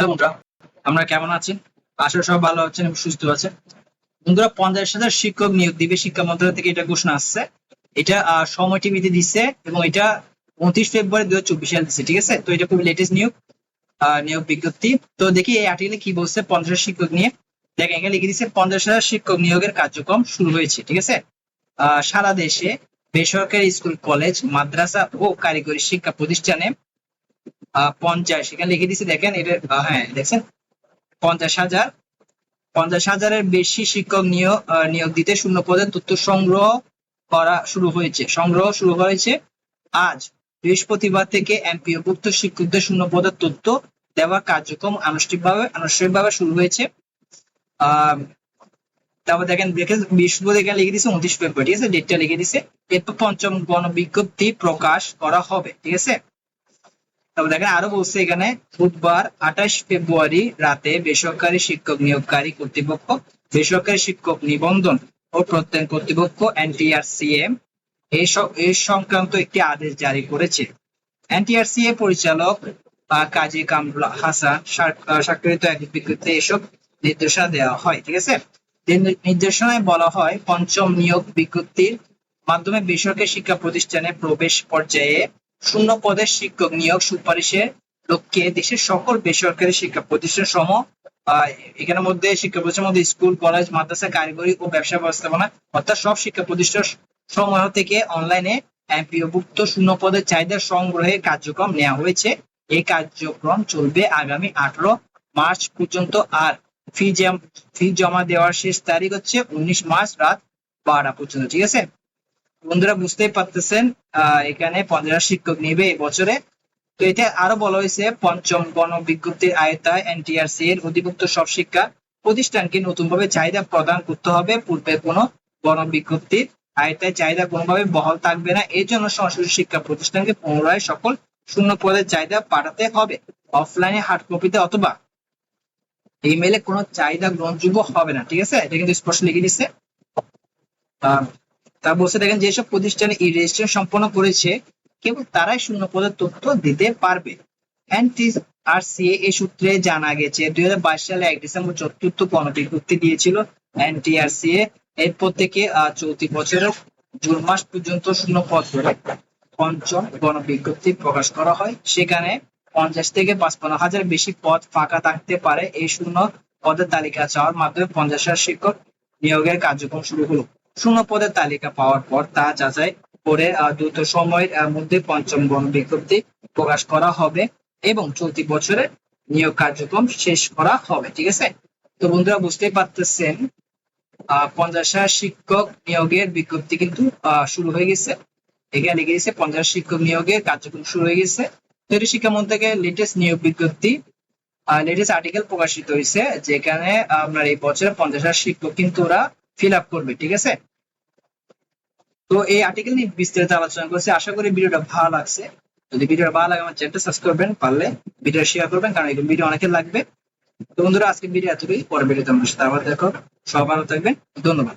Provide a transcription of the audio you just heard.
Hello বন্ধুরা আমরা কেমন আছেন আশা সব ভালো আছেন এবং সুস্থ আছেন। বন্ধুরা পঞ্চাশ হাজার শিক্ষক নিয়োগ দিবে শিক্ষা মন্ত্রণালয় থেকে এটা ঘোষণা আসছে। এটা আহ, সময় টিভিতে দিচ্ছে এবং এটা উনত্রিশ ফেব্রুয়ারি দু হাজার চব্বিশ সালে দিচ্ছে ঠিক আছে? তো এটা খুবই লেটেস্ট নিয়োগ নিয়োগ বিজ্ঞপ্তি। তো দেখি এই আর্টিকেলে কি বলছে পঞ্চাশ শিক্ষক নিয়ে। দেখেন এখানে লিখে দিচ্ছে পঞ্চাশ হাজার শিক্ষক নিয়োগের কার্যক্রম শুরু হয়েছে ঠিক আছে? সারা দেশে বেসরকারি স্কুল কলেজ মাদ্রাসা ও কারিগরি শিক্ষা প্রতিষ্ঠানে পঞ্চাশ। এখানে লিখে দিচ্ছে দেখেন, এটা হ্যাঁ দেখছেন? পঞ্চাশ হাজার। পঞ্চাশ হাজারের বেশি শিক্ষক নিয়োগ নিয়োগ দিতে শূন্য পদের তথ্য সংগ্রহ করা শুরু হয়েছে। সংগ্রহ শুরু হয়েছে আজ, বৃহস্পতিবার থেকে এমপিওভুক্ত শিক্ষকদের শূন্য পদের তথ্য দেওয়া কার্যক্রম আনুষ্ঠানিকভাবে আনুষ্ঠানিকভাবে শুরু হয়েছে। আহ, তারপর দেখেন দেখেন বৃহস্পতি এখানে লিখে দিচ্ছে উনত্রিশ ফেব্রুয়ারি ঠিক আছে? ডেটটা লিখে দিচ্ছে এরপর পঞ্চম গণবিজ্ঞপ্তি প্রকাশ করা হবে, ঠিক আছে? তারপর দেখেন আরও বলছে এখানে, বুধবার আঠাশ ফেব্রুয়ারি রাতে বেসরকারি শিক্ষক নিয়োগকারী কর্তৃপক্ষ, বেসরকারি শিক্ষক নিবন্ধন ও প্রত্যয়ন কর্তৃপক্ষ, এনটিআরসিএম এই সংক্রান্ত একটি আদেশ জারি করেছে। পরিচালক কাজী কামরুল হাসান স্বাক্ষরিত এক এসব নির্দেশনা দেওয়া হয়, ঠিক আছে? নির্দেশনায় বলা হয়, পঞ্চম নিয়োগ বিজ্ঞপ্তির মাধ্যমে বেসরকারি শিক্ষা প্রতিষ্ঠানে প্রবেশ পর্যায়ে শূন্য পদের শিক্ষক নিয়োগ সুপারিশের লক্ষ্যে দেশের সকল বেসরকারি শিক্ষা প্রতিষ্ঠান সম আহ, এখানের মধ্যে শিক্ষা প্রতিষ্ঠানের মধ্যে স্কুল কলেজ মাদ্রাসা কারিগরি ও ব্যবসা ব্যবস্থাপনা অর্থাৎ সব শিক্ষা প্রতিষ্ঠান সমূহ থেকে অনলাইনে এমপিওভুক্ত শূন্য পদের চাহিদা সংগ্রহের কার্যক্রম নেওয়া হয়েছে। এই কার্যক্রম চলবে আগামী আঠারো মার্চ পর্যন্ত আর ফি জমা দেওয়ার শেষ তারিখ হচ্ছে উনিশ মার্চ রাত বারোটা পর্যন্ত ঠিক আছে? বন্ধুরা বুঝতেই পারতেছেন এখানে পঞ্চাশ শিক্ষক নিবে এই বছরে। তো এটা আরও বলা হয়েছে, পঞ্চম গণ বিজ্ঞপ্তির আয়তায় এনটিআরসি এর অধিভুক্ত সব শিক্ষা প্রতিষ্ঠানকে নতুনভাবে চাহিদা প্রদান করতে হবে। পূর্বে কোনো গণ বিজ্ঞপ্তির আয়তায় চাহিদা কোনোভাবে বহাল থাকবে না। এই জন্য সংশ্লিষ্ট শিক্ষা প্রতিষ্ঠানকে পুনরায় সকল শূন্য পদের চাহিদা পাঠাতে হবে। অফলাইনে হার্ড কপিতে অথবা ইমেলে কোনো চাহিদা গ্রহণযোগ্য হবে না, ঠিক আছে? এটা কিন্তু স্পষ্ট লিখে দিচ্ছে তা বলছে দেখেন, যেসব প্রতিষ্ঠানে ই রেজিস্ট্রেশন সম্পন্ন করেছে, কেবল তারাই শূন্য পদের তথ্য দিতে পারবে। এনটিআরসিএ এই সূত্রে জানা গেছে, দুই হাজার বাইশ সালে এক ডিসেম্বর চতুর্থ গণবিজ্ঞপ্তি দিয়েছিল এনটিআরসিএ। এরপর থেকে চলতি বছরের জুন মাস পর্যন্ত শূন্য পদ ধরে পঞ্চম গণবিজ্ঞপ্তি প্রকাশ করা হয়। সেখানে পঞ্চাশ থেকে পাঁচপান্ন হাজার বেশি পদ ফাঁকা থাকতে পারে। এই শূন্য পদের তালিকা চাওয়ার মাধ্যমে পঞ্চাশ হাজার শিক্ষক নিয়োগের কার্যক্রম শুরু হলো। শূন্য পদের তালিকা পাওয়ার পর তা যাচাই করে দ্রুত সময়ের মধ্যে পঞ্চম গণবিজ্ঞপ্তি প্রকাশ করা হবে এবং চলতি বছরে নিয়োগ কার্যক্রম শেষ করা হবে, ঠিক আছে? তো বন্ধুরা, বুঝতেই পারতেছেন পঞ্চাশ হাজার শিক্ষক নিয়োগের বিজ্ঞপ্তি কিন্তু শুরু হয়ে গেছে। এখানে লিখে দিয়েছে, পঞ্চাশ শিক্ষক নিয়োগের কার্যক্রম শুরু হয়ে গেছে। তো এটি শিক্ষা মন্ত্রকের লেটেস্ট নিয়োগ বিজ্ঞপ্তি লেটেস্ট আর্টিকেল প্রকাশিত হয়েছে, যেখানে আপনার এই বছরে পঞ্চাশ হাজার শিক্ষক কিন্তু ওরা ফিল আপ করবে, ঠিক আছে? তো এই আর্টিকেল নিয়ে বিস্তারিত আলোচনা করছি। আশা করি ভিডিওটা ভালো লাগছে। যদি ভিডিওটা ভালো লাগে, আমার চ্যানেলটা সাবস্ক্রাইব করবেন, পারলে ভিডিও শেয়ার করবেন, কারণ এই ভিডিও অনেকের লাগবে। তো বন্ধুরা আজকে ভিডিও এতটুকুই। পরে ভিডিওতে আমার সাথে আবার দেখো সবাই ভালো থাকবেন। ধন্যবাদ।